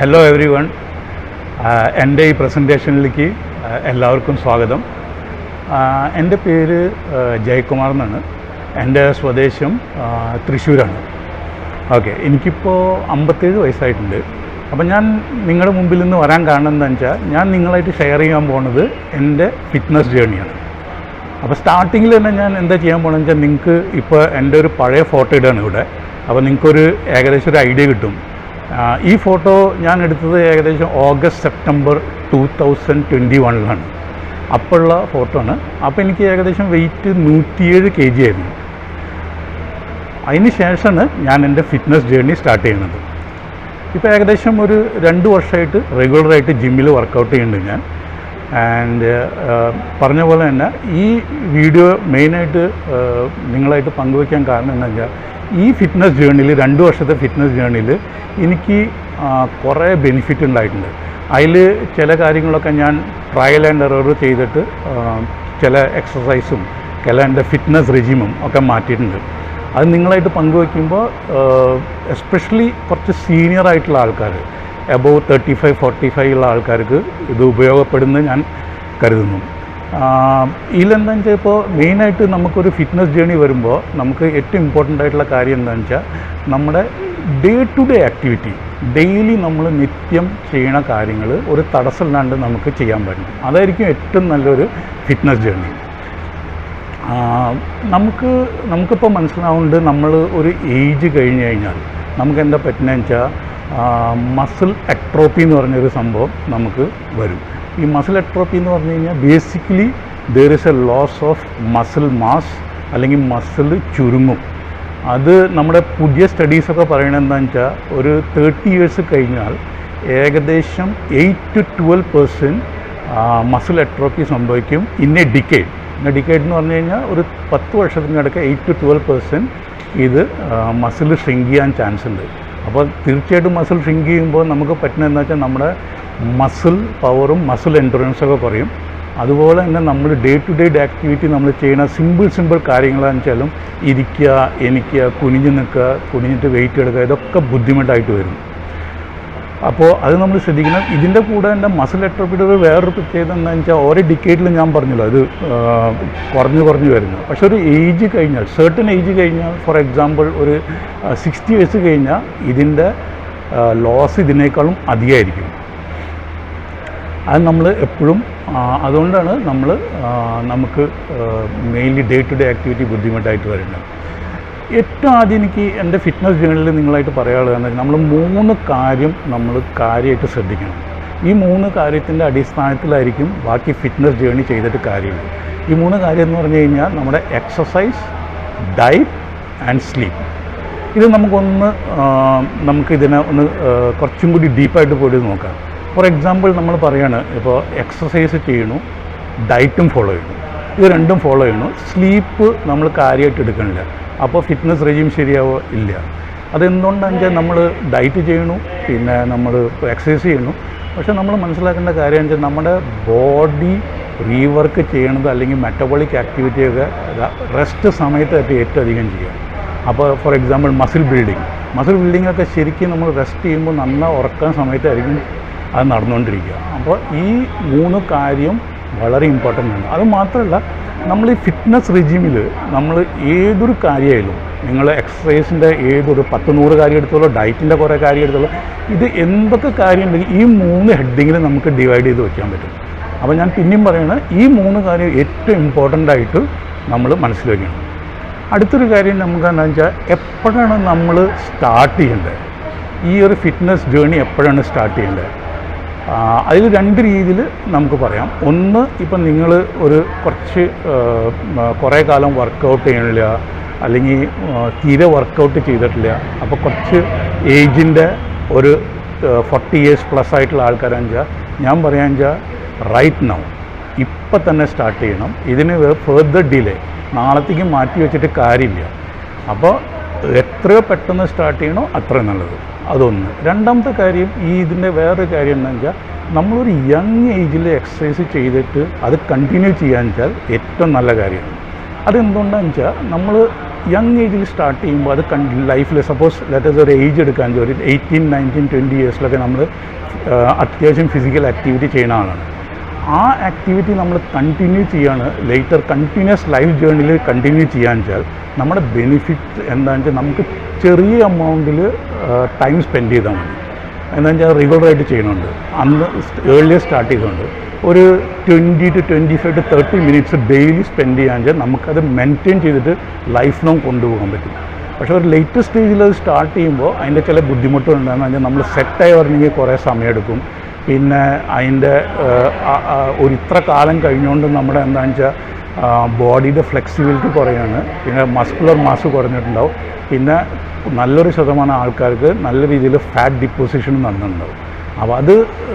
Hello every one എന്റെ ഈ പ്രസന്റേഷനിലേക്ക് എല്ലാവർക്കും സ്വാഗതം. എന്റെ പേര് ജയകുമാർ എന്നാണ്. എന്റെ സ്വദേശം തൃശ്ശൂരാണ്. ഓക്കെ എനിക്കിപ്പോൾ അമ്പത്തേഴ് വയസ്സായിട്ടുണ്ട്. അപ്പം ഞാൻ നിങ്ങളുടെ മുമ്പിൽ നിന്ന് വരാൻ കാരണം എന്താണെന്ന് വെച്ചാൽ ഞാൻ നിങ്ങളായിട്ട് ഷെയർ ചെയ്യാൻ പോണത് എന്റെ ഫിറ്റ്നസ് ജേണിയാണ് അപ്പോൾ സ്റ്റാർട്ടിങ്ങിൽ തന്നെ ഞാൻ എന്താ ചെയ്യാൻ പോകണമെന്ന് വെച്ചാൽ നിങ്ങൾക്ക് ഇപ്പോൾ എന്റെ ഒരു പഴയ ഫോട്ടോ ഇടുകയാണ് ഇവിടെ. അപ്പോൾ നിങ്ങൾക്കൊരു ഏകദേശം ഒരു ഐഡിയ കിട്ടും. ഈ ഫോട്ടോ ഞാൻ എടുത്തത് ഏകദേശം August September two thousand twenty വണ്ണിലാണ് അപ്പോഴുള്ള ഫോട്ടോ ആണ് അപ്പോൾ എനിക്ക് ഏകദേശം വെയിറ്റ് നൂറ്റിയേഴ് കെ ജി ആയിരുന്നു. അതിന് ശേഷമാണ് ഞാൻ എന്റെ ഫിറ്റ്നസ് ജേർണി സ്റ്റാർട്ട് ചെയ്യുന്നത്. ഇപ്പോൾ ഏകദേശം ഒരു രണ്ട് വർഷമായിട്ട് റെഗുലറായിട്ട് ജിമ്മിൽ വർക്കൗട്ട് ചെയ്യുന്നുണ്ട് ഞാൻ. ആൻഡ് പറഞ്ഞ പോലെ തന്നെ ഈ വീഡിയോ മെയിനായിട്ട് നിങ്ങളായിട്ട് പങ്കുവയ്ക്കാൻ കാരണം എന്താ വെച്ചാൽ ഈ ഫിറ്റ്നസ് ജേണിയിൽ രണ്ട് വർഷത്തെ ഫിറ്റ്നസ് ജേണിയിൽ എനിക്ക് കുറേ ബെനിഫിറ്റ് ഉണ്ടായിട്ടുണ്ട്. അതിൽ ചില കാര്യങ്ങളൊക്കെ ഞാൻ ട്രയൽ ആൻഡ് എറർ ചെയ്തിട്ട് ചില എക്സസൈസും ചില എന്റെ ഫിറ്റ്നസ് റെജിമും ഒക്കെ മാറ്റിയിട്ടുണ്ട്. അത് നിങ്ങളായിട്ട് പങ്കുവയ്ക്കുമ്പോൾ എസ്പെഷ്യലി കുറച്ച് സീനിയർ ആയിട്ടുള്ള ആൾക്കാർ above thirty five forty five ഉള്ള ആൾക്കാർക്ക് ഇത് ഉപയോഗപ്പെടുന്നത് ഞാൻ കരുതുന്നു. ഇതിലെന്താണെന്ന് വെച്ചാൽ ഇപ്പോൾ മെയിനായിട്ട് നമുക്കൊരു ഫിറ്റ്നസ് ജേണി വരുമ്പോൾ നമുക്ക് ഏറ്റവും ഇമ്പോർട്ടന്റ് ആയിട്ടുള്ള കാര്യം എന്താണെന്ന് വെച്ചാൽ നമ്മുടെ day to day activity daily നമ്മൾ നിത്യം ചെയ്യണ കാര്യങ്ങൾ ഒരു തടസ്സമില്ലാണ്ട് നമുക്ക് ചെയ്യാൻ പറ്റും. അതായിരിക്കും ഏറ്റവും നല്ലൊരു ഫിറ്റ്നസ് ജേണി നമുക്ക് നമുക്കിപ്പോൾ മനസ്സിലാവുന്നുണ്ട് നമ്മൾ ഒരു ഏജ് കഴിഞ്ഞ് കഴിഞ്ഞാൽ നമുക്ക് എന്താ പറ്റുന്നതെന്ന് വെച്ചാൽ മസിൽ അക്ട്രോപ്പി എന്ന് പറഞ്ഞൊരു സംഭവം നമുക്ക് വരും. ഈ മസിൽ അട്രോപ്പി എന്ന് പറഞ്ഞു കഴിഞ്ഞാൽ basically there is a loss of muscle mass അല്ലെങ്കിൽ മസിൽ ചുരുങ്ങും. അത് നമ്മുടെ പുതിയ സ്റ്റഡീസൊക്കെ പറയണത് എന്താണെന്ന് വെച്ചാൽ ഒരു തേർട്ടി ഇയേഴ്സ് കഴിഞ്ഞാൽ ഏകദേശം eight to twelve percent muscle atrophy സംഭവിക്കും എ ഡിക്കേഡ് ഇന്ന ഡിക്കേഡ് എന്ന് പറഞ്ഞു കഴിഞ്ഞാൽ ഒരു പത്ത് വർഷത്തിനടക്ക് എയ്റ്റ് ടു ട്വൽവ് പെർസെന്റ് ഇത് മസിൽ ഷ്രിങ്ക് ചെയ്യാൻ ചാൻസ് ഉണ്ട്. അപ്പോൾ തീർച്ചയായിട്ടും മസിൽ ഷ്രിങ്ക് ചെയ്യുമ്പോൾ നമുക്ക് പറ്റുന്നതെന്ന് വെച്ചാൽ നമ്മുടെ മസിൽ പവറും മസിൽ എൻഡുറൻസൊക്കെ കുറയും. അതുപോലെ തന്നെ നമ്മൾ ഡേ ടു ഡേ ആക്ടിവിറ്റി നമ്മൾ ചെയ്യുന്ന സിമ്പിൾ സിമ്പിൾ കാര്യങ്ങളാണെന്ന് വെച്ചാലും ഇരിക്കുക എനിക്കുക കുനിഞ്ഞ് നിൽക്കുക കുനിഞ്ഞിട്ട് വെയിറ്റ് എടുക്കുക ഇതൊക്കെ ബുദ്ധിമുട്ടായിട്ട് വരും. അപ്പോൾ അത് നമ്മൾ ശ്രദ്ധിക്കണം. ഇതിന്റെ കൂടെ തന്നെ മസിൽ എട്രോപ്പിയുടെ വേറൊരു പ്രത്യേകത എന്താണെന്ന് വെച്ചാൽ ഓരോ ഡിക്കേറ്റിലും ഞാൻ പറഞ്ഞല്ലോ അത് കുറഞ്ഞു കുറഞ്ഞു വരുന്നു പക്ഷെ ഒരു ഏജ് കഴിഞ്ഞാൽ സെർട്ടൺ ഏജ് കഴിഞ്ഞാൽ ഫോർ എക്സാമ്പിൾ ഒരു സിക്സ്റ്റി വയസ്സ് കഴിഞ്ഞാൽ ഇതിന്റെ ലോസ് ഇതിനേക്കാളും അധികമായിരിക്കും. അത് നമ്മൾ എപ്പോഴും അതുകൊണ്ടാണ് നമ്മൾ നമുക്ക് mainly day to day activity ബുദ്ധിമുട്ടായിട്ട് വരുന്നത് ഏറ്റവും ആദ്യം എനിക്ക് എന്റെ ഫിറ്റ്നസ് ജേണലിൽ നിങ്ങളായിട്ട് പറയാനുള്ളത് നമ്മൾ മൂന്ന് കാര്യം നമ്മൾ കാര്യമായിട്ട് ശ്രദ്ധിക്കണം. ഈ മൂന്ന് കാര്യത്തിന്റെ അടിസ്ഥാനത്തിലായിരിക്കും ബാക്കി ഫിറ്റ്നസ് ജേണി ചെയ്തിട്ട് കാര്യമില്ല ഈ മൂന്ന് കാര്യം എന്ന് പറഞ്ഞു കഴിഞ്ഞാൽ നമ്മുടെ എക്സസൈസ് ഡയറ്റ് ആൻഡ് സ്ലീപ്പ് ഇത് നമുക്കൊന്ന് നമുക്കിതിനെ ഒന്ന് കുറച്ചും കൂടി ഡീപ്പായിട്ട് പോയിട്ട് നോക്കാം. ഫോർ എക്സാമ്പിൾ നമ്മൾ പറയാണ് ഇപ്പോൾ എക്സസൈസ് ചെയ്യണു ഡയറ്റും ഫോളോ ചെയ്യണു ഇത് രണ്ടും ഫോളോ ചെയ്യണു സ്ലീപ്പ് നമ്മൾ കാര്യമായിട്ട് എടുക്കണില്ല. അപ്പോൾ ഫിറ്റ്നസ് റെജീം ശരിയാവോ? ഇല്ല. അതെന്തുകൊണ്ടാണെന്ന് വെച്ചാൽ നമ്മൾ ഡയറ്റ് ചെയ്യണു പിന്നെ നമ്മൾ എക്സസൈസ് ചെയ്യണു പക്ഷേ നമ്മൾ മനസ്സിലാക്കേണ്ട കാര്യം വെച്ചാൽ നമ്മുടെ ബോഡി റീവർക്ക് ചെയ്യണത് അല്ലെങ്കിൽ മെറ്റബോളിക് ആക്ടിവിറ്റിയൊക്കെ റെസ്റ്റ് സമയത്തായിട്ട് ഏറ്റവും അധികം ചെയ്യുക. അപ്പോൾ for example muscle building muscle building ഒക്കെ ശരിക്കും നമ്മൾ റെസ്റ്റ് ചെയ്യുമ്പോൾ നന്നായി ഉറക്കാൻ സമയത്തായിരിക്കും അത് നടന്നുകൊണ്ടിരിക്കുക. അപ്പോൾ ഈ മൂന്ന് കാര്യം വളരെ ഇമ്പോർട്ടന്റ് ആണ്. അത് മാത്രമല്ല നമ്മൾ ഈ ഫിറ്റ്നസ് റിജിമിൽ നമ്മൾ ഏതൊരു കാര്യമായാലും നിങ്ങൾ എക്സസൈസിന്റെ ഏതൊരു പത്ത് നൂറ് കാര്യം എടുത്തോളൂ ഡയറ്റിന്റെ കുറേ കാര്യം എടുത്തോളൂ ഇത് എന്തൊക്കെ കാര്യം ഉണ്ടെങ്കിൽ ഈ മൂന്ന് ഹെഡിങ്ങിൽ നമുക്ക് ഡിവൈഡ് ചെയ്ത് വയ്ക്കാൻ പറ്റും. അപ്പോൾ ഞാൻ പിന്നെയും പറയുന്നത് ഈ മൂന്ന് കാര്യം ഏറ്റവും ഇമ്പോർട്ടന്റ് ആയിട്ട് നമ്മൾ മനസ്സിൽ വയ്ക്കണം അടുത്തൊരു കാര്യം നമുക്ക് എന്താണെന്ന് വെച്ചാൽ എപ്പോഴാണ് നമ്മൾ സ്റ്റാർട്ട് ചെയ്യേണ്ടത്? ഈ ഒരു ഫിറ്റ്നസ് ജേണി എപ്പോഴാണ് സ്റ്റാർട്ട് ചെയ്യേണ്ടത്? അതിൽ രണ്ട് രീതിയിൽ നമുക്ക് പറയാം. ഒന്ന് ഇപ്പം നിങ്ങൾ ഒരു കുറച്ച് കുറേ കാലം വർക്കൗട്ട് ചെയ്യണില്ല അല്ലെങ്കിൽ തീരെ വർക്കൗട്ട് ചെയ്തിട്ടില്ല അപ്പോൾ കുറച്ച് ഏജിന്റെ ഒരു ഫോർട്ടി ഇയേഴ്സ് പ്ലസ് ആയിട്ടുള്ള ആൾക്കാരാണെന്ന് വെച്ചാൽ ഞാൻ പറയാൻ വെച്ചാൽ റൈറ്റ് നൗ ഇപ്പം തന്നെ സ്റ്റാർട്ട് ചെയ്യണം. ഇതിന് ഫെർദർ ഡിലേ നാളത്തേക്ക് മാറ്റി വെച്ചിട്ട് കാര്യമില്ല. അപ്പോൾ എത്രയോ പെട്ടെന്ന് സ്റ്റാർട്ട് ചെയ്യണോ അത്രയും നല്ലത്. അതൊന്ന്. രണ്ടാമത്തെ കാര്യം ഈ ഇതിന്റെ വേറൊരു കാര്യം എന്താ വെച്ചാൽ നമ്മളൊരു യങ് ഏജിൽ എക്സസൈസ് ചെയ്തിട്ട് അത് കണ്ടിന്യൂ ചെയ്യാന്ന് വെച്ചാൽ ഏറ്റവും നല്ല കാര്യമാണ് അതെന്തുകൊണ്ടാണെന്ന് വെച്ചാൽ നമ്മൾ യങ് ഏജിൽ സ്റ്റാർട്ട് ചെയ്യുമ്പോൾ അത് കണ്ടി ലൈഫിൽ സപ്പോസ് ലെറ്റസ് ഒരു ഏജ് എടുക്കാൻ ഒരു എയ്റ്റീൻ നയന്റീൻ ട്വന്റി ഇയേഴ്സിലൊക്കെ നമ്മൾ അത്യാവശ്യം ഫിസിക്കൽ ആക്ടിവിറ്റി ചെയ്യുന്ന ആളാണ്. ആ ആക്ടിവിറ്റി നമ്മൾ കണ്ടിന്യൂ ചെയ്യാണ്. ലേറ്റർ കണ്ടിന്യൂസ് ലൈഫ് ജേണിയിൽ കണ്ടിന്യൂ ചെയ്യാന്ന് വെച്ചാൽ നമ്മുടെ ബെനിഫിറ്റ് എന്താണെന്ന് വെച്ചാൽ നമുക്ക് ചെറിയ എമൗണ്ടിൽ ടൈം സ്പെൻഡ് ചെയ്താൽ മതി. എന്താണെന്ന് വെച്ചാൽ റെഗുലറായിട്ട് ചെയ്യണമുണ്ട് അന്ന് ഏർലിയർ സ്റ്റാർട്ട് ചെയ്തുകൊണ്ട് ഒരു twenty to twenty five to thirty minutes daily spend ചെയ്യാൻ വെച്ചാൽ നമുക്കത് മെയിന്റെയിൻ ചെയ്തിട്ട് ലൈഫ് ലോങ് കൊണ്ടുപോകാൻ പറ്റും. പക്ഷേ ഒരു ലേറ്റസ്റ്റ് സ്റ്റേജിൽ അത് സ്റ്റാർട്ട് ചെയ്യുമ്പോൾ അതിന്റെ ചില ബുദ്ധിമുട്ടുകൾ ബുദ്ധിമുട്ടുണ്ടെന്ന് പറഞ്ഞാൽ നമ്മൾ സെറ്റായി വരണമെങ്കിൽ കുറേ സമയമെടുക്കും പിന്നെ അതിന്റെ ഒരു ഇത്ര കാലം കഴിഞ്ഞുകൊണ്ട് നമ്മുടെ എന്താണെന്ന് വെച്ചാൽ ബോഡിയുടെ ഫ്ലെക്സിബിലിറ്റി കുറയാണ്. പിന്നെ മസ്കുലർ മാസ് കുറഞ്ഞിട്ടുണ്ടാവും. പിന്നെ നല്ലൊരു ശതമാനം ആൾക്കാർക്ക് നല്ല രീതിയിൽ ഫാറ്റ് ഡിപ്പോസിഷൻ നടന്നിട്ടുണ്ടാവും. അപ്പോൾ അത്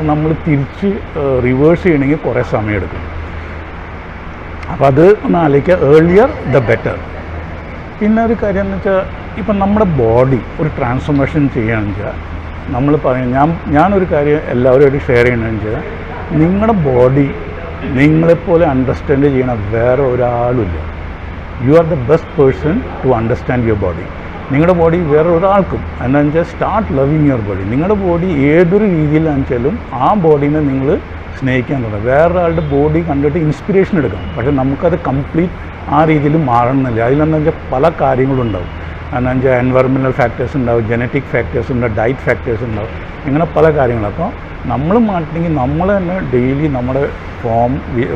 നമ്മൾ തിരിച്ച് റിവേഴ്സ് ചെയ്യണമെങ്കിൽ കുറേ സമയമെടുക്കും അപ്പോൾ അത് ഒന്ന് ആലോചിക്കുക. ഏർലിയർ ദ ബെറ്റർ പിന്നെ ഒരു കാര്യം എന്ന് വെച്ചാൽ ഇപ്പം നമ്മുടെ ബോഡി ഒരു ട്രാൻസ്ഫോർമേഷൻ ചെയ്യുകയാണെന്ന് വെച്ചാൽ നമ്മൾ പറയും ഞാൻ ഞാനൊരു കാര്യം എല്ലാവരുമായിട്ട് ഷെയർ ചെയ്യണമെന്ന് വെച്ചാൽ നിങ്ങളുടെ ബോഡി നിങ്ങളെപ്പോലെ അണ്ടർസ്റ്റാൻഡ് ചെയ്യണ വേറെ ഒരാളുമില്ല. You are the best person to understand your body നിങ്ങളുടെ ബോഡി വേറെ ഒരാൾക്കും. എന്താണെന്ന് വെച്ചാൽ സ്റ്റാർട്ട് ലവിങ് യുവർ ബോഡി നിങ്ങളുടെ ബോഡി ഏതൊരു രീതിയിലാണെന്ന് വെച്ചാലും ആ ബോഡീനെ നിങ്ങൾ സ്നേഹിക്കാൻ തുടങ്ങും. വേറൊരാളുടെ ബോഡി കണ്ടിട്ട് ഇൻസ്പിറേഷൻ എടുക്കാം പക്ഷേ നമുക്കത് കംപ്ലീറ്റ് ആ രീതിയിൽ മാറണമെന്നില്ല. അതിലെന്താണെന്ന് വെച്ചാൽ പല കാര്യങ്ങളുണ്ടാവും. വെച്ചാൽ എൻവയറമെന്റൽ ഫാക്ടേഴ്സ് ഉണ്ടാവും ജനറ്റിക് ഫാക്ടേഴ്സ് ഉണ്ടാവും ഡയറ്റ് ഫാക്ടേഴ്സ് ഉണ്ടാവും. ഇങ്ങനെ പല കാര്യങ്ങളും. അപ്പോൾ നമ്മൾ മാറ്റണമെങ്കിൽ നമ്മൾ തന്നെ ഡെയിലി നമ്മുടെ ഫോം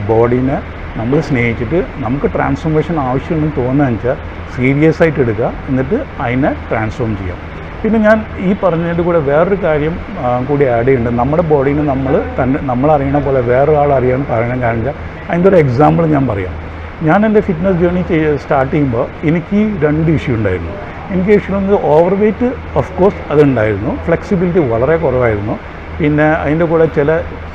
ബോഡീനെ നമ്മൾ സ്നേഹിച്ചിട്ട് നമുക്ക് ട്രാൻസ്ഫോർമേഷൻ ആവശ്യമുണ്ടെന്ന് തോന്നുകയെന്ന് വെച്ചാൽ സീരിയസ് ആയിട്ട് എടുക്കുക. എന്നിട്ട് അതിനെ ട്രാൻസ്ഫോം ചെയ്യാം. പിന്നെ ഞാൻ ഈ പറഞ്ഞതിന്റെ കൂടെ വേറൊരു കാര്യം കൂടി ആഡ് ചെയ്യുന്നുണ്ട്. നമ്മുടെ ബോഡീനെ നമ്മൾ തന്നെ നമ്മൾ അറിയണ പോലെ വേറൊരാൾ അറിയാൻ പറയണം കാരണം അതിന്റെ ഒരു എക്സാമ്പിൾ ഞാൻ പറയാം. ഞാൻ എന്റെ ഫിറ്റ്നസ് ജേർണി സ്റ്റാർട്ട് ചെയ്യുമ്പോൾ എനിക്ക് രണ്ട് ഇഷ്യൂ ഉണ്ടായിരുന്നു. എനിക്ക് ഇഷ്യൂ എന്നത് ഓവർ വെയ്റ്റ് ഓഫ് കോഴ്സ് അതുണ്ടായിരുന്നു. ഫ്ലെക്സിബിലിറ്റി വളരെ കുറവായിരുന്നു. പിന്നെ അതിന്റെ കൂടെ ചില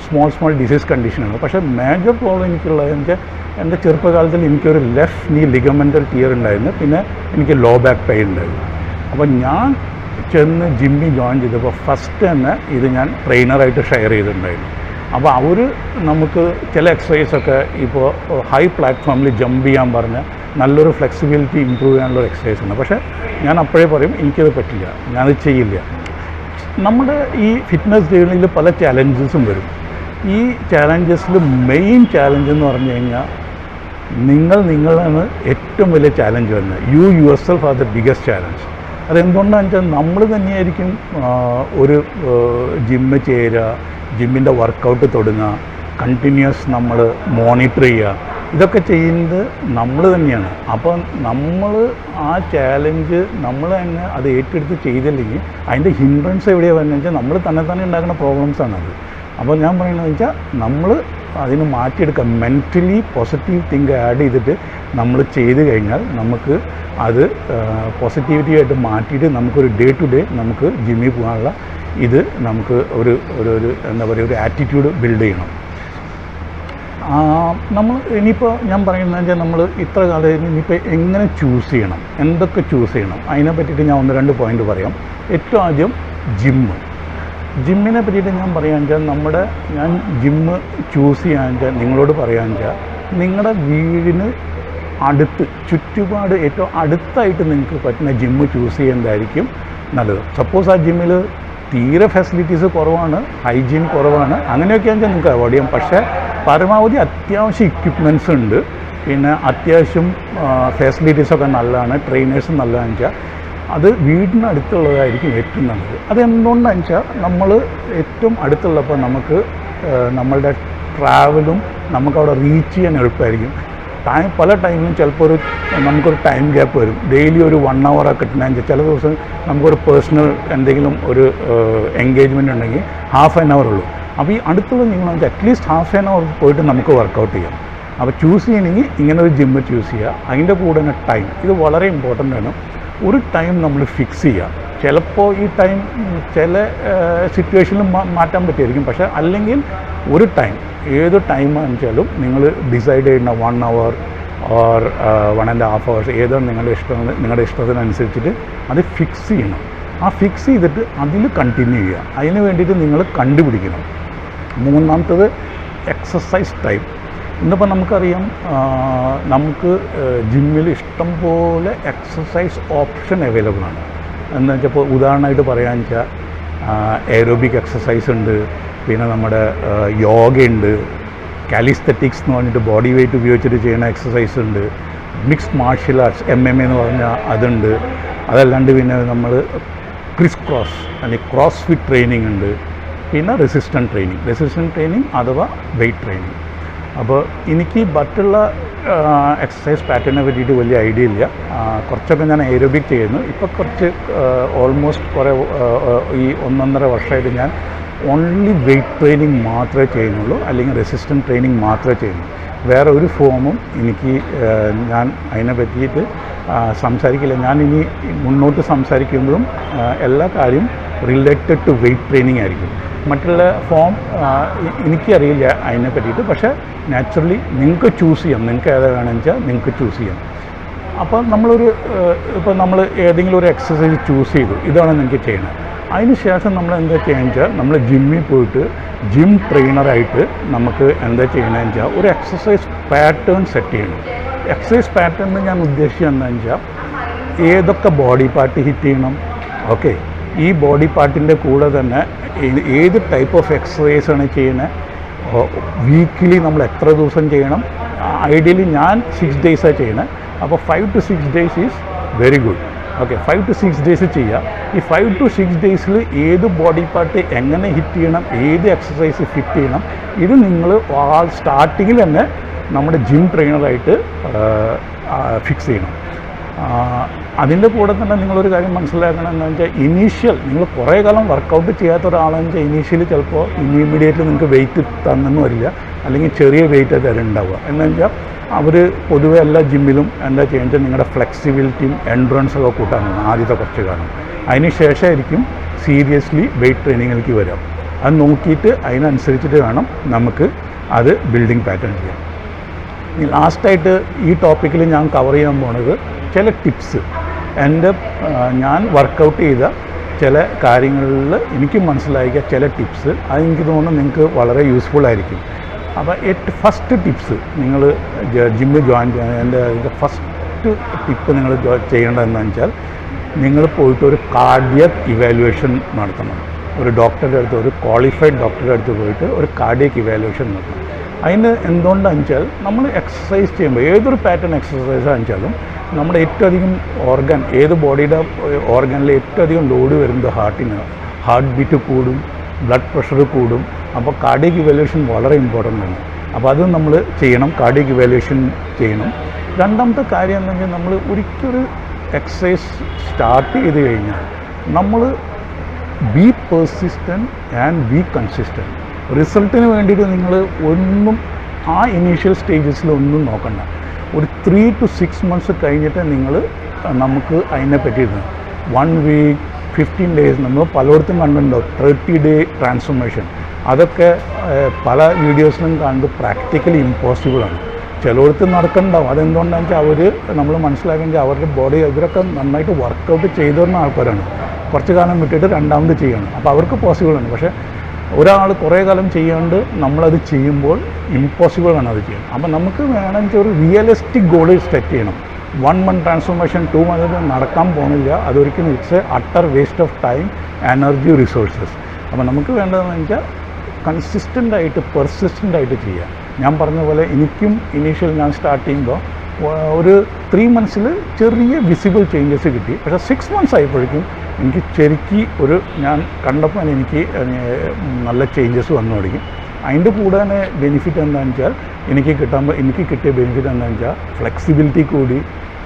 സ്മോൾ സ്മോൾ ഡിസീസ് കണ്ടീഷനാണ് പക്ഷേ മേജർ പ്രോബ്ലം എനിക്കുള്ളത് എനിക്ക് എന്റെ ചെറുപ്പകാലത്തിൽ എനിക്കൊരു ലെഫ്റ്റ് നീ ലിഗമെന്റൽ ടിയർ ഉണ്ടായിരുന്നു. പിന്നെ എനിക്ക് ലോ ബാക്ക് പെയിൻ ഉണ്ടായിരുന്നു. അപ്പോൾ ഞാൻ ചെന്ന് ജിമ്മിൽ ജോയിൻ ചെയ്തപ്പോൾ ഫസ്റ്റ് തന്നെ ഇത് ഞാൻ ട്രെയിനറായിട്ട് ഷെയർ ചെയ്തിട്ടുണ്ടായിരുന്നു. അപ്പോൾ അവർ നമുക്ക് ചില എക്സസൈസൊക്കെ ഇപ്പോൾ ഹൈ പ്ലാറ്റ്ഫോമിൽ ജമ്പ് ചെയ്യാൻ പറഞ്ഞ് നല്ലൊരു ഫ്ലെക്സിബിലിറ്റി ഇമ്പ്രൂവ് ചെയ്യാനുള്ള എക്സസൈസ് ഉണ്ട്. പക്ഷേ ഞാൻ അപ്പോഴേ പറയും എനിക്കത് പറ്റില്ല. ഞാനത് ചെയ്യില്ല. നമ്മുടെ ഈ ഫിറ്റ്നസ് ജേണിയിൽ പല ചാലഞ്ചസും വരും. ഈ ചാലഞ്ചസിൽ മെയിൻ ചാലഞ്ച് എന്ന് പറഞ്ഞു കഴിഞ്ഞാൽ നിങ്ങൾ നിങ്ങളാണ് ഏറ്റവും വലിയ ചാലഞ്ച് വരുന്നത്. You yourself are the biggest challenge അതെന്തുകൊണ്ടാണെന്ന് വെച്ചാൽ നമ്മൾ തന്നെയായിരിക്കും ഒരു ജിമ്മ് ചേരുക ജിമ്മിന്റെ വർക്കൗട്ട് തുടങ്ങുക കണ്ടിന്യൂസ് നമ്മൾ മോണിറ്റർ ചെയ്യുക. ഇതൊക്കെ ചെയ്യുന്നത് നമ്മൾ തന്നെയാണ്. അപ്പം നമ്മൾ ആ ചാലഞ്ച് നമ്മൾ തന്നെ അത് ഏറ്റെടുത്ത് ചെയ്തില്ലെങ്കിൽ അതിന്റെ ഹിൻഡ്രൻസ് എവിടെയാണ് വരുന്നത് വെച്ചാൽ നമ്മൾ തന്നെ തന്നെ ഉണ്ടാക്കുന്ന പ്രോബ്ലംസാണ് അത്. അപ്പോൾ ഞാൻ പറയുന്നത് വെച്ചാൽ നമ്മൾ അതിന് മാറ്റിയെടുക്കുക. മെന്റലി പോസിറ്റീവ് തിങ്ക് ആഡ് ചെയ്തിട്ട് നമ്മൾ ചെയ്ത് കഴിഞ്ഞാൽ നമുക്ക് അത് പോസിറ്റിവിറ്റി ആയിട്ട് മാറ്റിയിട്ട് നമുക്കൊരു ഡേ ടു ഡേ നമുക്ക് ജിമ്മിൽ പോകാനുള്ള ഇത് നമുക്ക് ഒരു ഒരു ഒരു എന്താ പറയുക ഒരു ആറ്റിറ്റ്യൂഡ് ബിൽഡ് ചെയ്യണം. നമ്മൾ ഇനിയിപ്പോൾ ഞാൻ പറയുന്നത് വെച്ചാൽ നമ്മൾ ഇത്ര കാലം ഇനിയിപ്പോൾ എങ്ങനെ ചൂസ് ചെയ്യണം? എന്തൊക്കെ ചൂസ് ചെയ്യണം? അതിനെ പറ്റിയിട്ട് ഞാൻ ഒന്ന് രണ്ട് പോയിന്റ് പറയാം. ഏറ്റവും ആദ്യം ജിമ്മ് ജിമ്മിനെ പറ്റിയിട്ട് ഞാൻ പറയാൻ വെച്ചാൽ നമ്മുടെ ഞാൻ ജിമ്മ് ചൂസ് ചെയ്യാന്ന് വെച്ചാൽ നിങ്ങളോട് പറയുകയെന്ന് വെച്ചാൽ നിങ്ങളുടെ വീടിന് അടുത്ത് ചുറ്റുപാട് ഏറ്റവും അടുത്തായിട്ട് നിങ്ങൾക്ക് പറ്റുന്ന ജിമ്മ് ചൂസ് ചെയ്യുന്നതായിരിക്കും നല്ലത്. സപ്പോസ് ആ ജിമ്മിൽ തീരെ ഫെസിലിറ്റീസ് കുറവാണ് ഹൈജീൻ കുറവാണ്. അങ്ങനെയൊക്കെ ആണെങ്കിൽ നിങ്ങൾക്ക് അവോയ്ഡ് ചെയ്യാം. പക്ഷേ പരമാവധി അത്യാവശ്യം ഇക്വിപ്മെന്റ്സ് ഉണ്ട്. പിന്നെ അത്യാവശ്യം ഫെസിലിറ്റീസൊക്കെ നല്ലതാണ് ട്രെയിനേഴ്സ് നല്ലതാണെന്ന് വെച്ചാൽ അത് വീടിനടുത്തുള്ളതായിരിക്കും ഏറ്റവും നല്ലത്. അതെന്തുകൊണ്ടാണെന്ന് വെച്ചാൽ നമ്മൾ ഏറ്റവും അടുത്തുള്ളപ്പോൾ നമുക്ക് നമ്മളുടെ ട്രാവലും നമുക്കവിടെ റീച്ച് ചെയ്യാൻ എളുപ്പമായിരിക്കും ടൈം പല ടൈമിലും ചിലപ്പോൾ ഒരു നമുക്കൊരു ടൈം ഗ്യാപ്പ് വരും. ഡെയിലി ഒരു വൺ അവറൊക്കെ കിട്ടണമെങ്കിൽ ചില ദിവസം നമുക്കൊരു പേഴ്സണൽ എന്തെങ്കിലും ഒരു എൻഗേജ്മെന്റ് ഉണ്ടെങ്കിൽ ഹാഫ് ആൻ അവർ ഉള്ളൂ. അപ്പോൾ ഈ അടുത്തുള്ള നിങ്ങൾ അറ്റ്ലീസ്റ്റ് ഹാഫ് ആൻ അവർ പോയിട്ട് നമുക്ക് വർക്കൗട്ട് ചെയ്യാം. അപ്പോൾ ചൂസ് ചെയ്യണമെങ്കിൽ ഇങ്ങനെ ഒരു ജിമ്മ് ചൂസ് ചെയ്യുക. അതിന്റെ കൂടെ തന്നെ ടൈം ഇത് വളരെ ഇമ്പോർട്ടന്റ് ആണ്. ഒരു ടൈം നമ്മൾ ഫിക്സ് ചെയ്യുക. ചിലപ്പോൾ ഈ ടൈം ചില സിറ്റുവേഷനിൽ മാറ്റാൻ പറ്റുമായിരിക്കും പക്ഷേ അല്ലെങ്കിൽ ഒരു ടൈം ഏത് ടൈം വെച്ചാലും നിങ്ങൾ ഡിസൈഡ് ചെയ്യുന്ന one hour or one and half hours ഏതോ നിങ്ങളുടെ ഇഷ്ടം നിങ്ങളുടെ ഇഷ്ടത്തിനനുസരിച്ചിട്ട് അത് ഫിക്സ് ചെയ്യണം. ആ ഫിക്സ് ചെയ്തിട്ട് അതിൽ കണ്ടിന്യൂ ചെയ്യുക. അതിന് വേണ്ടിയിട്ട് നിങ്ങൾ കണ്ടുപിടിക്കണം. മൂന്നാമത്തത് എക്സസൈസ് ടൈം ഇന്നിപ്പോൾ നമുക്കറിയാം നമുക്ക് ജിമ്മിൽ ഇഷ്ടം പോലെ എക്സസൈസ് ഓപ്ഷൻ അവൈലബിൾ ആണ്. എന്ന് വെച്ചപ്പോൾ ഉദാഹരണമായിട്ട് പറയാന്ന് വെച്ചാൽ എയറോബിക് എക്സസൈസ് ഉണ്ട്. പിന്നെ നമ്മുടെ യോഗയുണ്ട്. കാലിസ്തറ്റിക്സ് എന്ന് പറഞ്ഞിട്ട് ബോഡി വെയിറ്റ് ഉപയോഗിച്ചിട്ട് ചെയ്യുന്ന എക്സസൈസ് ഉണ്ട്. Mixed martial arts M M എന്ന് പറഞ്ഞാൽ അതുണ്ട്. അതല്ലാണ്ട് പിന്നെ നമ്മൾ ക്രിസ് ക്രോസ് അല്ലെങ്കിൽ ക്രോസ് ഫിറ്റ് ട്രെയിനിങ് ഉണ്ട്. പിന്നെ റെസിസ്റ്റന്റ് ട്രെയിനിങ് റെസിസ്റ്റന്റ് ട്രെയിനിങ് അഥവാ വെയിറ്റ് ട്രെയിനിങ് അപ്പോൾ എനിക്ക് മറ്റുള്ള എക്സസൈസ് പാറ്റേണിനെ പറ്റിയിട്ട് വലിയ ഐഡിയ ഇല്ല. കുറച്ചൊക്കെ ഞാൻ എയറോബിക് ചെയ്യുന്നു. ഇപ്പോൾ കുറച്ച് ഓൾമോസ്റ്റ് കുറേ ഈ ഒന്നൊന്നര വർഷമായിട്ട് ഞാൻ ഓൺലി വെയ്റ്റ് ട്രെയിനിങ് മാത്രമേ ചെയ്യുന്നുള്ളൂ അല്ലെങ്കിൽ റെസിസ്റ്റന്റ് ട്രെയിനിങ് മാത്രമേ ചെയ്യുന്നുള്ളൂ. വേറെ ഒരു ഫോമും എനിക്ക് ഞാൻ അതിനെ പറ്റിയിട്ട് സംസാരിക്കില്ല. ഞാൻ ഇനി മുന്നോട്ട് സംസാരിക്കുമ്പോഴും എല്ലാ കാര്യവും റിലേറ്റഡ് ടു വെയ്റ്റ് ട്രെയിനിങ് ആയിരിക്കും. മറ്റുള്ള ഫോം എനിക്കറിയില്ല അതിനെ പറ്റിയിട്ട്. പക്ഷേ നാച്ചുറലി നിങ്ങൾക്ക് ചൂസ് ചെയ്യാം. നിങ്ങൾക്ക് ഏതാ വേണമെന്ന് വെച്ചാൽ നിങ്ങൾക്ക് ചൂസ് ചെയ്യാം. അപ്പോൾ നമ്മളൊരു ഇപ്പോൾ നമ്മൾ ഏതെങ്കിലും ഒരു എക്സസൈസ് ചൂസ് ചെയ്തു. ഇതാണ് നിങ്ങൾക്ക് ചെയ്യണം അതിന് ശേഷം നമ്മൾ എന്താ ചെയ്യുക വെച്ചാൽ നമ്മൾ ജിമ്മിൽ പോയിട്ട് ജിം ട്രെയിനറായിട്ട് നമുക്ക് എന്താ ചെയ്യണമെന്ന് വെച്ചാൽ ഒരു എക്സസൈസ് പാറ്റേൺ സെറ്റ് ചെയ്യണം. എക്സസൈസ് പാറ്റേൺ എന്ന് ഞാൻ ഉദ്ദേശിച്ചത് എന്താണെന്ന് വെച്ചാൽ ഏതൊക്കെ ബോഡി പാർട്ട് ഹിറ്റ് ചെയ്യണം. ഓക്കെ ഈ ബോഡി പാർട്ടിന്റെ കൂടെ തന്നെ ഏത് ടൈപ്പ് ഓഫ് എക്സസൈസ് ആണ് ചെയ്യുന്നത് വീക്കിലി നമ്മൾ എത്ര ദിവസം ചെയ്യണം? ഐഡിയലി ഞാൻ സിക്സ് ഡേയ്സാണ് ചെയ്യണത് അപ്പോൾ five to six days is very good okay five to six days ചെയ്യുക ഈ ഫൈവ് ടു സിക്സ് ഡേയ്സിൽ ഏത് ബോഡി പാർട്ട് എങ്ങനെ ഹിറ്റ് ചെയ്യണം ഏത് എക്സസൈസ് ഫിറ്റ് ചെയ്യണം ഇത് നിങ്ങൾ സ്റ്റാർട്ടിങ്ങിൽ തന്നെ നമ്മുടെ ജിം ട്രെയിനറായിട്ട് ഫിക്സ് ചെയ്യണം. അതിന്റെ കൂടെ തന്നെ നിങ്ങളൊരു കാര്യം മനസ്സിലാക്കണം എന്ന് വെച്ചാൽ ഇനീഷ്യൽ നിങ്ങൾ കുറേ കാലം വർക്കൗട്ട് ചെയ്യാത്ത ഒരാളെന്ന് വെച്ചാൽ ഇനീഷ്യലി ചിലപ്പോൾ ഇമ്മീഡിയറ്റ്ലി നിങ്ങൾക്ക് വെയിറ്റ് തന്നെന്ന് വരില്ല. അല്ലെങ്കിൽ ചെറിയ വെയിറ്റ് തരുന്നുണ്ടാവുക എന്ന് വെച്ചാൽ അവർ പൊതുവെ എല്ലാ ജിമ്മിലും എന്താ ചെയ്യുന്നത് നിങ്ങളുടെ ഫ്ലെക്സിബിലിറ്റിയും എൻട്രൻസ് ഒക്കെ കൂട്ടാൻ നോക്കും ആദ്യത്തെ കുറച്ച് കാലം. അതിന് ശേഷമായിരിക്കും സീരിയസ്ലി വെയിറ്റ് ട്രെയിനിങ്ങിലേക്ക് വരാം അത് നോക്കിയിട്ട് അതിനനുസരിച്ചിട്ട് വേണം നമുക്ക് അത് ബിൽഡിംഗ് പാറ്റേൺ ചെയ്യാം ലാസ്റ്റായിട്ട് ഈ ടോപ്പിക്കിൽ ഞാൻ കവർ ചെയ്യാൻ പോണത് ചില ടിപ്സ്. എന്റെ ഞാൻ വർക്കൗട്ട് ചെയ്ത ചില കാര്യങ്ങളിൽ എനിക്ക് മനസ്സിലാക്കിയ ചില ടിപ്സ്. അത് എനിക്ക് തോന്നുന്നു നിങ്ങൾക്ക് വളരെ യൂസ്ഫുൾ ആയിരിക്കും. അപ്പോൾ ഏറ്റവും ഫസ്റ്റ് ടിപ്സ് നിങ്ങൾ ജിമ്മിൽ ജോയിൻ എന്റെ ഫസ്റ്റ് ടിപ്പ് നിങ്ങൾ ചെയ്യേണ്ടതെന്ന് വെച്ചാൽ നിങ്ങൾ പോയിട്ട് ഒരു കാർഡിയക് ഇവാലുവേഷൻ നടത്തണം. ഒരു ഡോക്ടറുടെ അടുത്ത് ഒരു ക്വാളിഫൈഡ് ഡോക്ടറുടെ അടുത്ത് പോയിട്ട് ഒരു കാർഡിയക് ഇവാലുവേഷൻ നടത്തണം. അതിന് എന്തുകൊണ്ടാണെന്ന് വെച്ചാൽ നമ്മൾ എക്സസൈസ് ചെയ്യുമ്പോൾ ഏതൊരു പാറ്റേൺ എക്സസൈസ് വെച്ചാലും നമ്മുടെ ഏറ്റവും അധികം ഓർഗൻ ഏത് ബോഡിയുടെ ഓർഗനിൽ ഏറ്റവും അധികം ലോഡ് വരുന്നത് ഹാർട്ടിന് ഹാർട്ട് ബീറ്റ് കൂടും ബ്ലഡ് പ്രഷർ കൂടും. അപ്പോൾ കാർഡിയക് ഇവാലുവേഷൻ വളരെ ഇമ്പോർട്ടന്റ് ആണ്. അപ്പോൾ അത് നമ്മൾ ചെയ്യണം കാർഡിയക് ഇവാലുവേഷൻ ചെയ്യണം. രണ്ടാമത്തെ കാര്യം എന്ന് വെച്ചാൽ നമ്മൾ ഒരിക്കലൊരു എക്സസൈസ് സ്റ്റാർട്ട് ചെയ്ത് കഴിഞ്ഞാൽ നമ്മൾ be persistent and be consistent റിസൾട്ടിന് വേണ്ടിയിട്ട് നിങ്ങൾ ഒന്നും ആ ഇനീഷ്യൽ സ്റ്റേജസിൽ ഒന്നും നോക്കണ്ട. ഒരു ത്രീ ടു സിക്സ് മന്ത്സ് കഴിഞ്ഞിട്ട് നിങ്ങൾ നമുക്ക് അതിനെ പറ്റിയിരുന്നു വൺ വീക്ക് ഫിഫ്റ്റീൻ ഡേയ്സ് നമ്മൾ പലയിടത്തും കണ്ടിട്ടുണ്ടാവും തേർട്ടി ഡേ ട്രാൻസ്ഫോർമേഷൻ അതൊക്കെ പല വീഡിയോസിലും കണ്ട് പ്രാക്ടിക്കലി ഇമ്പോസിബിൾ ആണ്. ചിലയിടത്ത് നടക്കണ്ടാവും. അതെന്തുകൊണ്ടാണെന്ന് വെച്ചാൽ അവർ നമ്മൾ മനസ്സിലാക്കുന്നത് അവരുടെ ബോഡി ഇവരൊക്കെ നന്നായിട്ട് വർക്കൗട്ട് ചെയ്തു വരുന്ന ആൾക്കാരാണ്. കുറച്ച് കാലം വിട്ടിട്ട് രണ്ടാമത് ചെയ്യണം. അപ്പോൾ അവർക്ക് പോസിബിൾ ആണ്. പക്ഷേ ഒരാൾ കുറേ കാലം ചെയ്യാണ്ട് നമ്മളത് ചെയ്യുമ്പോൾ ഇമ്പോസിബിൾ ആണ് അത് ചെയ്യാൻ. അപ്പം നമുക്ക് വേണമെങ്കിൽ ഒരു റിയലിസ്റ്റിക് ഗോൾ സെറ്റ് ചെയ്യണം. One month transformation two month നടക്കാൻ പോകുന്നില്ല അതൊരിക്കലും it's a utter waste of time energy resources അപ്പം നമുക്ക് വേണ്ടതെന്ന് വെച്ചാൽ കൺസിസ്റ്റന്റ് ആയിട്ട് പെർസിസ്റ്റന്റ് ആയിട്ട് ചെയ്യുക ഞാൻ പറഞ്ഞ പോലെ എനിക്കും ഇനീഷ്യൽ ഞാൻ സ്റ്റാർട്ട് ചെയ്യുമ്പോൾ ഒരു ത്രീ മന്ത്സിൽ ചെറിയ വിസിബിൾ ചേഞ്ചസ് കിട്ടി. പക്ഷേ സിക്സ് മന്ത്സ് ആയപ്പോഴേക്കും എനിക്ക് ശരിക്ക് ഒരു ഞാൻ കണ്ടപ്പോൾ എനിക്ക് നല്ല ചേഞ്ചസ് വന്നു തുടങ്ങി. അതിന്റെ കൂടെ തന്നെ ബെനിഫിറ്റ് എന്താണെന്ന് വെച്ചാൽ എനിക്ക് കിട്ടാൻ എനിക്ക് കിട്ടിയ ബെനിഫിറ്റ് എന്താണെന്ന് വെച്ചാൽ ഫ്ലെക്സിബിലിറ്റി കൂടി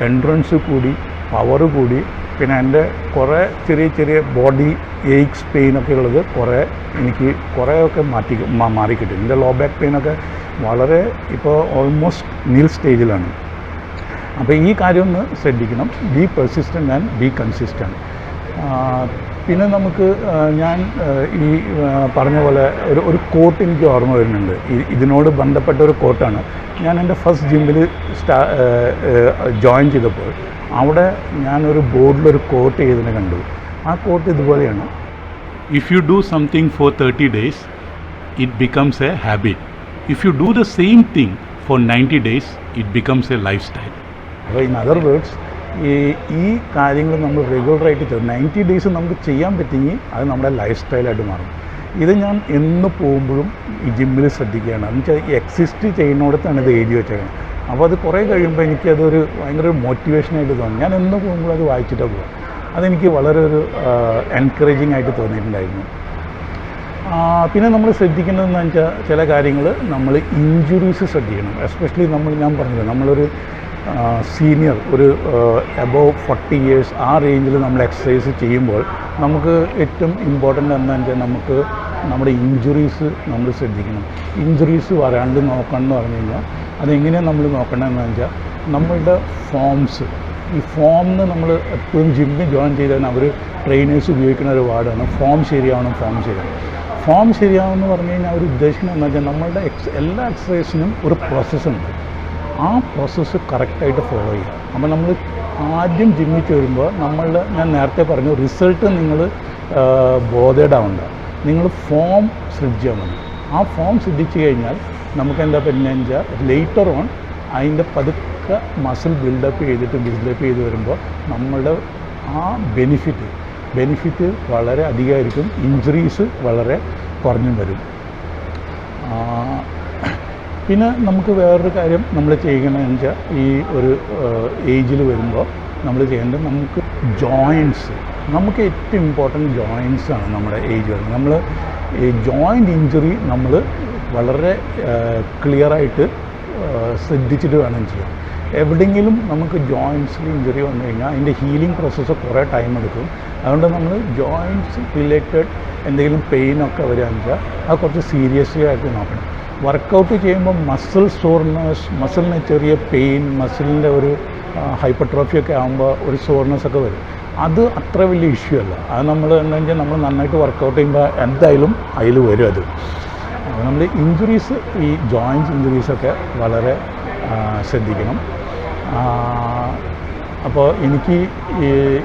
എൻട്രൻസ് കൂടി പവർ കൂടി പിന്നെ എന്റെ കുറേ ചെറിയ ചെറിയ ബോഡി എയ്ക്സ് പെയിനൊക്കെ ഉള്ളത് കുറേ എനിക്ക് കുറേയൊക്കെ മാറ്റി മാറിക്കിട്ടും എന്റെ ലോ ബാക്ക് പെയിനൊക്കെ വളരെ ഇപ്പോൾ ഓൾമോസ്റ്റ് നീൽ സ്റ്റേജിലാണ് അപ്പോൾ ഈ കാര്യം ഒന്ന് ശ്രദ്ധിക്കണം. Be persistent and be consistent പിന്നെ നമുക്ക് ഞാൻ ഈ പറഞ്ഞ പോലെ ഒരു ഒരു കോട്ട് എനിക്ക് ഓർമ്മ വരുന്നുണ്ട്. ഇതിനോട് ബന്ധപ്പെട്ട ഒരു കോട്ടാണ്. ഞാൻ എന്റെ ഫസ്റ്റ് ജിമ്മിൽ സ്റ്റാ ജോയിൻ ചെയ്തപ്പോൾ അവിടെ ഞാനൊരു ബോർഡിലൊരു കോട്ട് ചെയ്തതിനെ കണ്ടു. ആ കോട്ട് ഇതുപോലെയാണ്. If you do something for thirty days it becomes a habit if you do the same thing for ninety days it becomes a lifestyle അപ്പോൾ ഇൻ അതർ വേർഡ്സ് ഈ ഈ കാര്യങ്ങൾ നമ്മൾ റെഗുലറായിട്ട് ചെയ്യും. നയന്റി ഡേയ്സ് നമുക്ക് ചെയ്യാൻ പറ്റിയെങ്കിൽ അത് നമ്മുടെ ലൈഫ് സ്റ്റൈലായിട്ട് മാറും. ഇത് ഞാൻ എന്ന് പോകുമ്പോഴും ഈ ജിമ്മിൽ ശ്രദ്ധിക്കുകയാണ്. എന്ന് വെച്ചാൽ എക്സിസ്റ്റ് ചെയ്യുന്നിടത്താണ് ഇത് എഴുതി വെച്ചേക്കുന്നത് അപ്പോൾ അത് കുറേ കഴിയുമ്പോൾ എനിക്കതൊരു ഭയങ്കര ഒരു മോട്ടിവേഷനായിട്ട് തോന്നി. ഞാൻ എന്ന് പോകുമ്പോൾ അത് വായിച്ചിട്ടാണ് പോകും അതെനിക്ക് വളരെ ഒരു എൻകറേജിങ് ആയിട്ട് തോന്നിയിട്ടുണ്ടായിരുന്നു. പിന്നെ നമ്മൾ ശ്രദ്ധിക്കേണ്ടതെന്ന് വെച്ചാൽ ചില കാര്യങ്ങൾ നമ്മൾ ഇഞ്ചുറീസ് ശ്രദ്ധിക്കണം. എസ്പെഷ്യലി നമ്മൾ ഞാൻ പറഞ്ഞില്ല നമ്മളൊരു സീനിയർ ഒരു എബോവ് ഫോർട്ടി ഇയേഴ്സ് ആ റേഞ്ചിൽ നമ്മൾ എക്സസൈസ് ചെയ്യുമ്പോൾ നമുക്ക് ഏറ്റവും ഇമ്പോർട്ടന്റ് എന്താണെന്ന് വെച്ചാൽ നമുക്ക് നമ്മുടെ ഇഞ്ചുറീസ് നമ്മൾ ശ്രദ്ധിക്കണം. ഇഞ്ചുറീസ് വരാണ്ട് നോക്കണം എന്ന് പറഞ്ഞു കഴിഞ്ഞാൽ അതെങ്ങനെയാണ് നമ്മൾ നോക്കണമെന്ന് വെച്ചാൽ നമ്മളുടെ ഫോംസ് ഈ ഫോമിന് നമ്മൾ എപ്പോഴും ജിമ്മിൽ ജോയിൻ ചെയ്താൽ അവർ ട്രെയിനേഴ്സ് ഉപയോഗിക്കുന്ന ഒരു വാർഡാണ് ഫോം ശരിയാവണം ഫോം ശരിയാവണം. ഫോം ശരിയാവണം എന്ന് പറഞ്ഞു കഴിഞ്ഞാൽ അവർ ഉദ്ദേശിക്കുന്നത് എന്താ വെച്ചാൽ നമ്മളുടെ എക്സ് എല്ലാ എക്സസൈസിനും ഒരു പ്രോസസ്സുണ്ട് ആ പ്രോസസ്സ് കറക്റ്റായിട്ട് ഫോളോ ചെയ്യുക. അപ്പോൾ നമ്മൾ ആദ്യം ജിമ്മിൽ ചേരുമ്പോൾ നമ്മളുടെ ഞാൻ നേരത്തെ പറഞ്ഞു റിസൾട്ട് നിങ്ങൾ ബോധേഡാവണ്ട നിങ്ങൾ ഫോം ശ്രദ്ധിച്ചാൽ മതി. ആ ഫോം ശ്രദ്ധിച്ചു കഴിഞ്ഞാൽ നമുക്ക് എന്താ പറ്റുന്നതെന്ന് വെച്ചാൽ ലേറ്റർ ഓൺ അതിന്റെ പതുക്കെ മസിൽ ബിൽഡപ്പ് ചെയ്തിട്ട് ബിൽഡപ്പ് ചെയ്ത് വരുമ്പോൾ നമ്മളുടെ ആ ബെനിഫിറ്റ് ബെനിഫിറ്റ് വളരെ അധികമായിരിക്കും ഇഞ്ചുറീസ് വളരെ കുറഞ്ഞും വരും. പിന്നെ നമുക്ക് വേറൊരു കാര്യം നമ്മൾ ചെയ്യണമെന്ന് വെച്ചാൽ ഈ ഒരു ഏജിൽ വരുമ്പോൾ നമ്മൾ ചെയ്യേണ്ടത് നമുക്ക് ജോയിന്റ്സ് നമുക്ക് ഏറ്റവും ഇമ്പോർട്ടന്റ് ജോയിന്റ്സ് ആണ് നമ്മുടെ ഏജ് വരുന്നത്. നമ്മൾ ഈ ജോയിന്റ് ഇഞ്ചുറി നമ്മൾ വളരെ ക്ലിയറായിട്ട് ശ്രദ്ധിച്ചിട്ട് വേണം ചെയ്യാൻ. എവിടെയെങ്കിലും നമുക്ക് ജോയിൻസിൽ ഇഞ്ചുറി വന്നു കഴിഞ്ഞാൽ അതിന്റെ ഹീലിംഗ് പ്രോസസ്സ് കുറേ ടൈം എടുക്കും. അതുകൊണ്ട് നമ്മൾ ജോയിന്റ്സ് റിലേറ്റഡ് എന്തെങ്കിലും പെയിനൊക്കെ വരികയെന്ന് വെച്ചാൽ അത് കുറച്ച് സീരിയസ്ലി ആയിട്ട് നോക്കണം. വർക്കൗട്ട് ചെയ്യുമ്പോൾ മസിൽ സോർനെസ് മസിലിന് ചെറിയ പെയിൻ മസിലിന്റെ ഒരു ഹൈപ്പർട്രോഫി ഒക്കെ ആകുമ്പോൾ ഒരു സോർനെസ് ഒക്കെ വരും. അത് അത്ര വലിയ ഇഷ്യൂ അല്ല. അത് നമ്മൾ എന്താ വെച്ചാൽ നമ്മൾ നന്നായിട്ട് വർക്കൗട്ട് ചെയ്യുമ്പോൾ എന്തായാലും അതിൽ വരും അത്. നമ്മൾ ഇഞ്ചുറീസ് ഈ ജോയിൻസ് ഇഞ്ചുറീസൊക്കെ വളരെ ശ്രദ്ധിക്കണം. അപ്പോൾ എനിക്ക്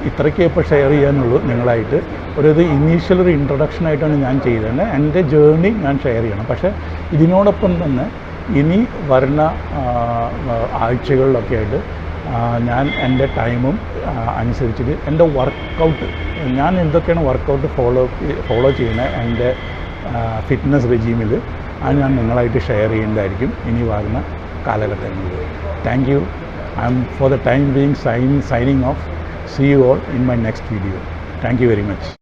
ഇത്രയ്ക്കേ ഇപ്പോൾ ഷെയർ ചെയ്യാനുള്ളൂ നിങ്ങളായിട്ട്. ഒരു ഇത് ഇനീഷ്യൽ ഒരു ഇൻട്രൊഡക്ഷൻ ആയിട്ടാണ് ഞാൻ ചെയ്തത് എന്റെ ജേർണി ഞാൻ ഷെയർ ചെയ്യണം. പക്ഷേ ഇതിനോടൊപ്പം തന്നെ ഇനി വരുന്ന ആഴ്ചകളിലൊക്കെ ആയിട്ട് ഞാൻ എന്റെ ടൈമും അനുസരിച്ചിട്ട് എന്റെ വർക്കൗട്ട് ഞാൻ എന്തൊക്കെയാണ് വർക്കൗട്ട് ഫോളോ ഫോളോ ചെയ്യുന്നത്? എന്റെ ഫിറ്റ്നസ് റെജീമിൽ അത് ഞാൻ നിങ്ങളായിട്ട് ഷെയർ ചെയ്യേണ്ടതായിരിക്കും. ഇനി വരുന്ന കാലഘട്ടങ്ങളിൽ thank I am for the time being sign, signing off. See you all in my next video. Thank you very much.